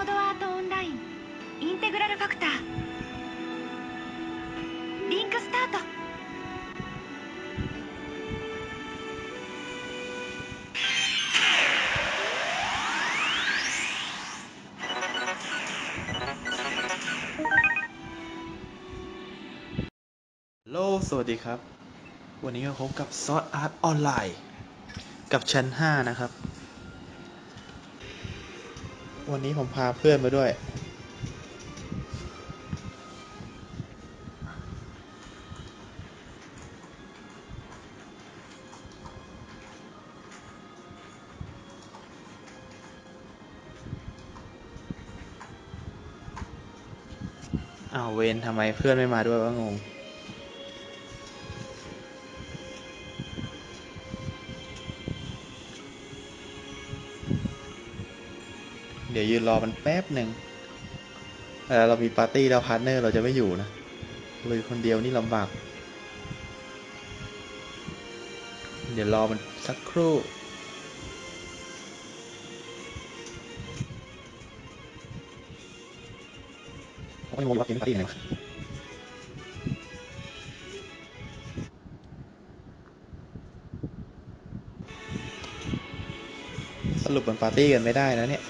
ードアートオンラインインテグラルファクターリンクスタート โลสวัสดีครับ วันนี้ก็พบกับซอสอาร์ตออนไลน์ กับชั้น 5 นะครับ วันนี้ผมพาเพื่อนมาด้วย อ้าวเวนทำไมเพื่อนไม่มาด้วยวะงง เดี๋ยวยืนรอมันแป๊บหนึ่งเวลาเรามีปาร์ตี้แล้วพาร์ทเนอร์เราจะไม่อยู่นะเลยคนเดียวนี่ลำบาก เดี๋ยวรอมันสักครู่ผมไม่รู้ว่าเกมปาร์ตี้ไหนวะสรุปมันปาร์ตี้กันไม่ได้นะเนี่ย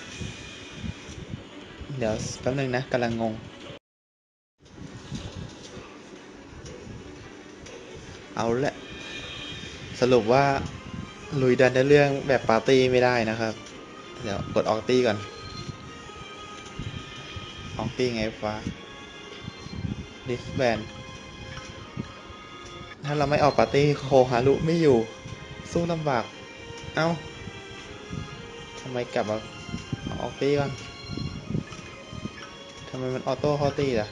เดี๋ยวแป๊บนึงนะกำลังงง เอาละสรุปว่าลุยดันในเรื่องแบบปาร์ตี้ไม่ได้นะครับ เดี๋ยวกดออกตี้ก่อน ออกตี้ไงฟ้าดิสแบนถ้าเราไม่ออกปาร์ตี้โคฮารุไม่อยู่ สู้ลำบาก เอ้าทำไมกลับมาออกตี้ก่อน ไมมันออโต้เข้าตีล่ะ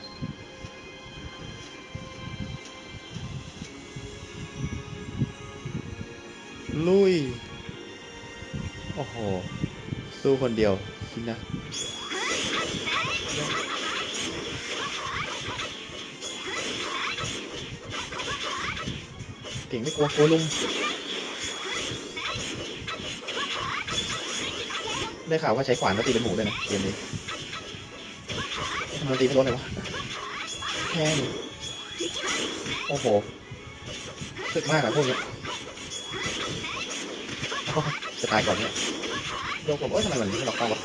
ลุย โอ้โห สู้คนเดียวจรินะ เก่งไม่กลัวกลัวลุงได้ข่าวว่าใช้ขวานแล้วตีเป็นหมูเลยนะเกมนี้ ทำไมตีไม่โดนเลยวะแพงโอ้โหสึกมากอะพวกเนี้ยจะตายก่อนเนี่ยโดนผมเอ้ยทำไมมันไม่หลอกเข้าวะ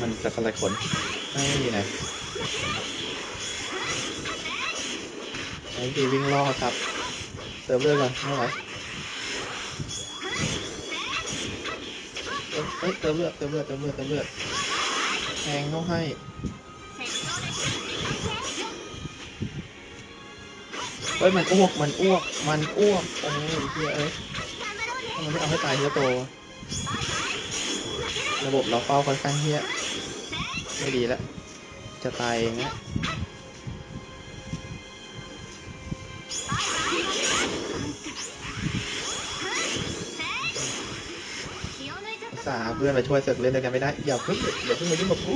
มันจะอะไรขนไม่มีไหนไอ้ดีวิ่งล่อครับ เติมเลือดก่อนไม่ไหวเอ้ยเอ้ยเติมเลือดเติมเลือดเติมเลือดเติมเลือด แทงเขาให้ เฮ้ยมันอ้วก มันอ้วก มันอ้วก โอ้ยเฮียเอ้ยทำไมไม่เอาให้ตายเฮียโต ระบบเราเป้าค่อนข้างเฮียไม่ดีแล้วจะตายเองนะ สาเพื่อนมาช่วยเสอกเล่นด้วยกันไม่ได้ อย่าเพิ่งอย่าเพิ่งมายุ่งกับกู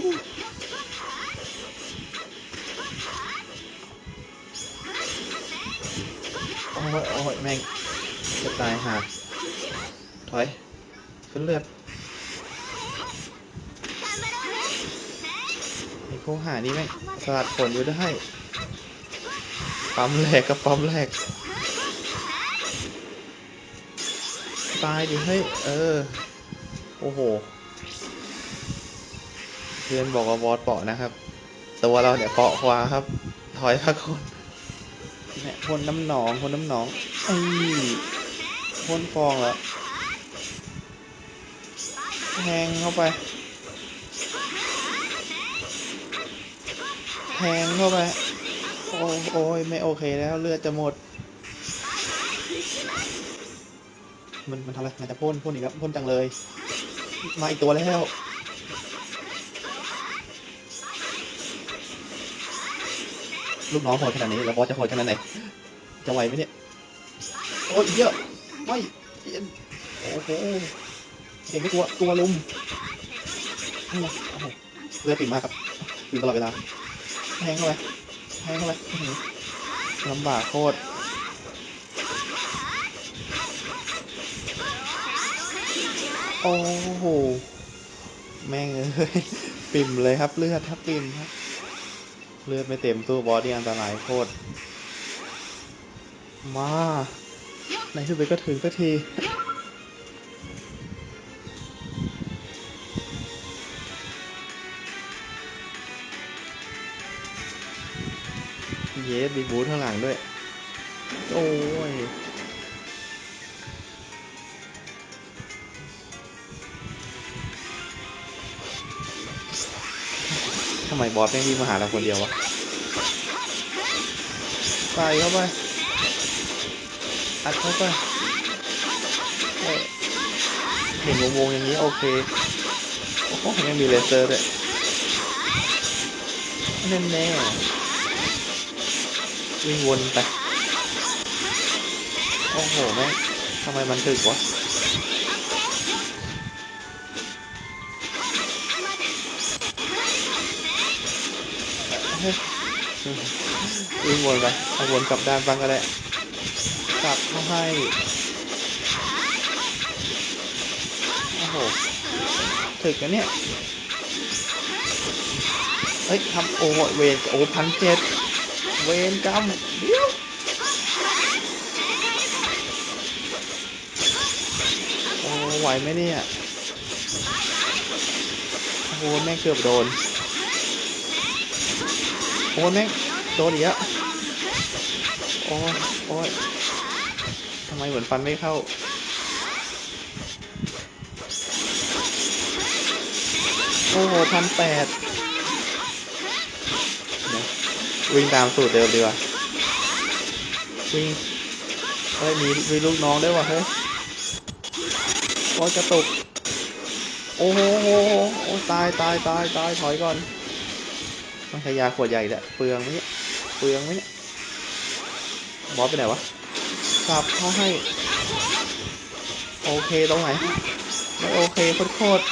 โอ้ยโอ้ยแม่งจะตายห่าถอยขึ้นเลือดไอ้พวกหานี่แม่งสลัดผลอยู่ได้ปั๊มแหลกกับปั๊มแหลกตายดิเฮ้ยเออ อ้โห เพื่อนบอกว่าบอสเปาะนะครับ ตัวเราเนี่ยเปาะกว่าครับ ถอยพักคนเนี่ยพ่นน้ำหนองพ่นน้ำหนองไอ้ยพ่นฟองแล้วแทงเข้าไป แทงเข้าไป โอ้โอ้ยไม่โอเคแล้วเลือดจะหมด มันมันทำอะไรมันจะพ่นพ่นอีกแล้วพ่นจังเลย มาอีกตัวแล้วลูกน้องโหดขนาดนี้แล้วบอสจะโหดขนาดไหนจะไหวไหมเนี่ยโอ้ยเยอะไม่เย็นโอ้โหเก่งไม่กลัวกลัวลุมเลือดติดมากครับอยู่ตลอดเวลาแทงเข้าไปแทงเข้าไปลำบากโคตร โอ้โห แม่งเอ้ย ปิ่มเลยครับเลือดครับปิ่มครับ เลือดไม่เต็มตู้บอสที่อันตรายโคตร มาในที่สุดก็ถึงสักทีเยสมีบูธข้างหลังด้วย โอ้ยำไมบอสแม่งวิ่งมาหาเราคนเดียววะใส่เข้าไปอัดเข้าไปเอ้ยเห็นวงๆอย่างนี้โอเคโอ้โหยังมีเลเซอร์ด้วยแน่แน่ๆวิ่งวนไป โอ้โหแม่งทำไมมันถึกวะ วิ่งวนไปเอาวนกลับด้านบ้างก็ได้กลับเข้าให้โอ้โหถึกกันเนี่ยเฮ้ยทำโอ้เวนโอ้พันเจ็ดเวนกรรมเดี๋ยวโอ้ไหวไหมเนี่ยโอ้แม่เกือบโดน โอ้ยแม่งโดนอีกแล้วโอ้ยโอ้ยทำไมเหมือนฟันไม่เข้า โอ้โหพันแปดวิ่งตามสูตรเดิมดีกว่า วิ่ง เฮ้ย มีมีลูกน้องด้วยว่ะเฮ้ยโอ้ยกระตุก โอ้โหโอ้โหโอ้ตายตายตายตายถอยก่อน ต้องใช้ยาขวดใหญ่แหละเปลืองไหมเนี่ยเปลืองไหมเนี่ยบอสไปไหนวะสับเขาให้ โอเคตรงไหนไม่โอเคโคตร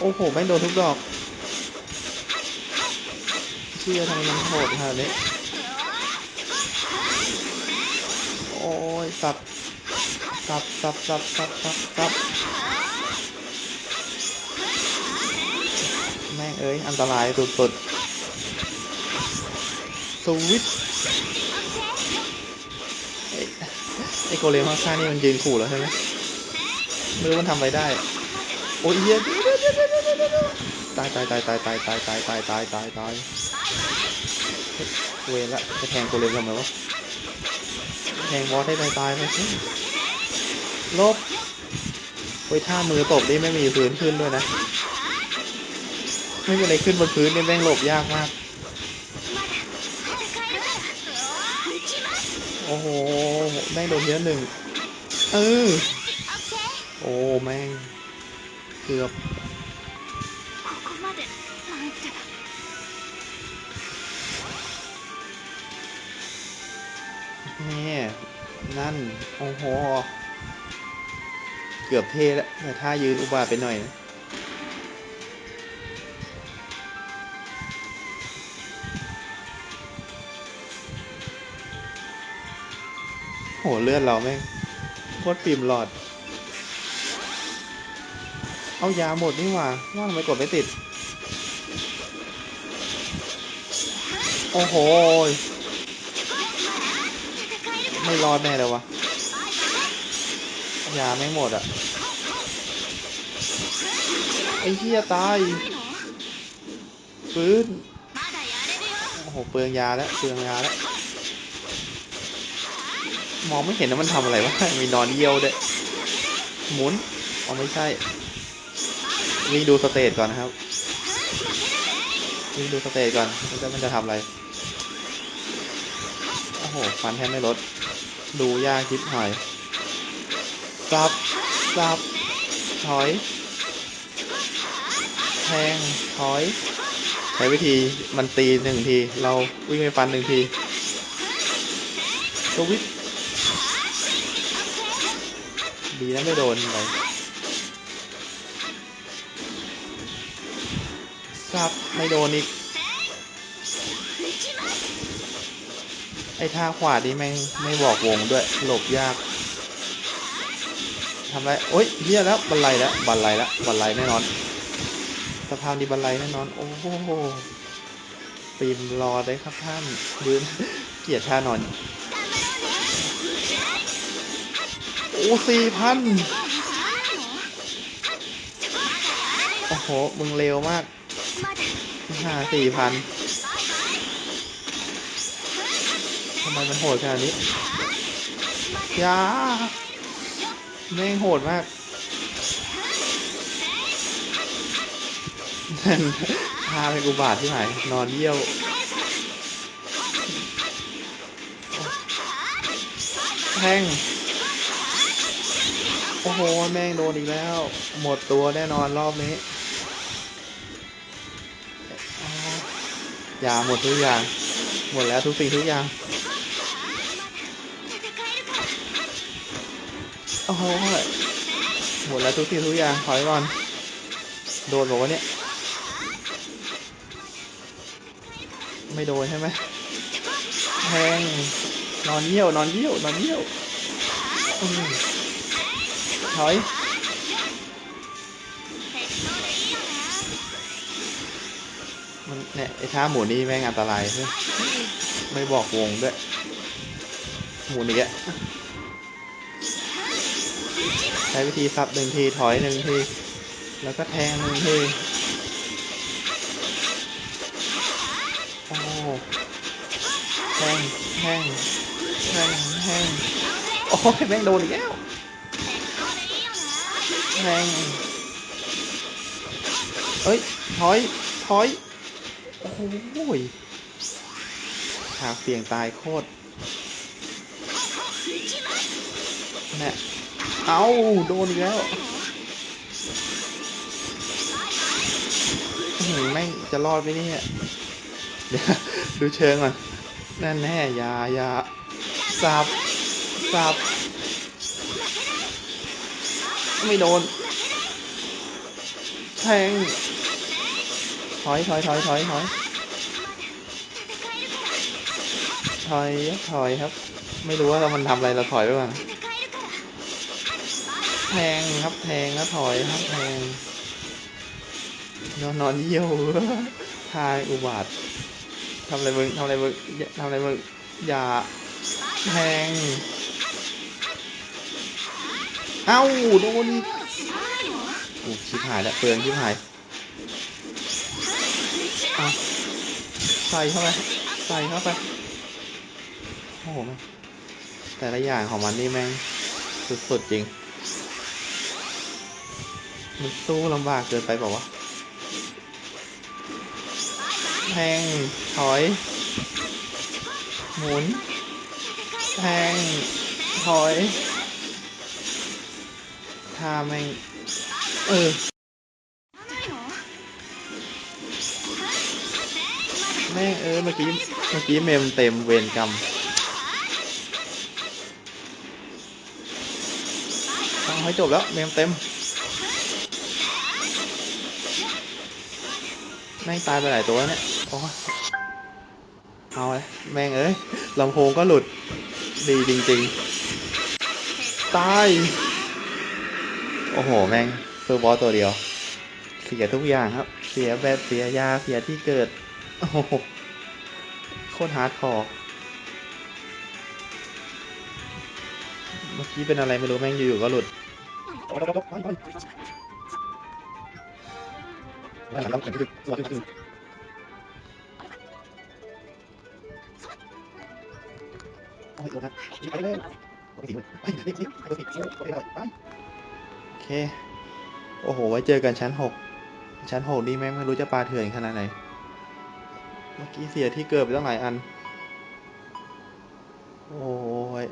โอ้โหแม่โดนทุกดอกเชื่อทำไมมันโหดขนาดนี้โอ้ยสับสับสับสับสับสับสับแม่งเอ้ย อันตรายสุดๆ วิตไอ้ไอ้โกเลมข้างๆนี่มันยืนขู่แล้วใช่ไหมไม่รู้มันทำอะไรได้ โอ้ยเหี้ยตายตายตายตายตายตายตายตายตายตายตายเฮ้วละจะแทงโกเลมทำไมวะแทงบอสให้ตายตายไปสิลบโอ้ยท่ามือตบนี่ไม่มีพื้นขึ้นด้วยนะ ไม่มีอะไรขึ้นบนพื้นนี่แม่งหลบยากมาก โอ้โหแม่งโดนเยอะหนึ่งเออโอ้แม่งเกือบเนี่ยนั่น โอ้โห เกือบเทแล้วแต่ถ้ายืนอุบาทไปหน่อยนะ โหเลือดเราแม่งโคตรปิ่มหลอด เอายาหมดนี่หว่าว่าทำไมกดไม่ติด โอ้โห ไม่รอดแน่เลยวะ ยาไม่หมดอะไอ้เหี้ยตาย ปืนโอ้โห เปลืองยาแล้ว เปลืองยาแล้ว มองไม่เห็นนะมันทำอะไรวะ มีนอนเยี่ยวด้วยหมุนอ๋อไม่ใช่วิ่ดูสเตจก่อนนะครับวิ่ดูสเตจก่อนมันจะมันจะทำอะไร โอ้โห ฟันแทบไม่ลด ดูยากคิดหน่อยสับสับ ถอย แทง ถอย ใช้วิธีมันตีหนึ่งที เราวิ่งไปฟันหนึ่งทีสวิตช์ ดีนะไม่โดนอะไรสับไม่โดนอีก ไอ้ท่าขวานี่แม่งไม่บอกวงด้วย หลบยากทำไรโอ๊ยเฮียแล้วบันไลแล้วบันไลแล้วบันไลแน่นอน สภาพนี้บันไลแน่นอน โอ้โหปีมรอได้ครับท่านยืนเกียดท่านอน โอ้สี่พันโอ้โห มึงเร็วมากห้าสี่พันทำไมมันโหดขนาดนี้ยาแม่งโหดมากนั่นพาไปกูบาทที่ไหนนอนเยี่ยวแทง อ้โห แม่งโดนอีกแล้ว หมดตัวแน่นอนรอบนี้อ๋อยาหมดทุกอย่าง หมดแล้วทุกสิ่งทุกอย่าง โอ้โห หมดแล้วทุกสิ่งทุกอย่างถอยก่อน โดนบอกว่าเนี่ย ไม่โดนใช่ไหมแทงนอนเยี่ยวนอนเยี่ยวนอนเยี่ยว ถอยมันเนี่ยไอ้ท่าหมุนนี่แม่งอันตรายใช่ไหมไม่บอกวงด้วย หมุนอีกอะใช้วิธีซับหนึ่งทีถอยหนึ่งที แล้วก็แทงหนึ่งที โอ้แทงแทงแทงแทงโอ้ยแม่งโดนอีกแล้ว แทงเอ้ย ถอย ถอย โอ้โหยหาเสี่ยงตายโคตรเนี่ยเอาโดนอีกแล้วอื้อหือแม่งจะรอดไหมเนี่ยเดี๋ยวดูเชิงก่อนนั่นแน่ยายาสับสับ ไม่โดน แทง ถอยถอยถอยถอยถอยถอยถอยครับ ไม่รู้ว่าเรามันทำอะไรเราถอยไปก่อนแทงครับแทงแล้วถอยครับแทงนอนนอนเยี่ยวทายอุบาททำอะไรมึงทำอะไรมึงทำอะไรมึงอย่าแทง เอ้าโดนอีกอู้ชิบหายแล้วเปลืองชิบหายอะใส่เข้าไปใส่เข้าไปโอ้โหแต่ละอย่างของมันนี่แม่งสุดๆจริง มันสู้ลำบากเกินไปบอกว่าวะแทงถอย หมุนแทงถอย ท่าแม่ง เออ แม่งเออเมื่อกี้เมื่อกี้เมมเต็มเวรกรรมเอาให้จบแล้วเมมเต็ม แม่งตายไปหลายตัวเนี่ยโอ้เอาเลยแม่งเอ้ยลำโพงก็หลุดดีจริง ๆ ตาย อ้โห แม่งเฟอร์บอสตัวเดียว เสียทุกอย่างครับ เสียแบตเสียยาเสียที่เกิด โอ้โห โคตรฮาร์ดคอร์เมื่อกี้เป็นอะไรไม่รู้แม่งอยู่ๆก็หลุดโอ เค โอ้โห ไว้เจอกันชั้นหกชั้นหกนี่แม่งไม่รู้จะปลาเถื่อนขนาดไหน เมื่อกี้เสียที่เกิดไปตั้งหลายอัน โอ้ย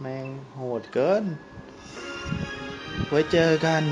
แม่งโหดเกิน ไว้เจอกัน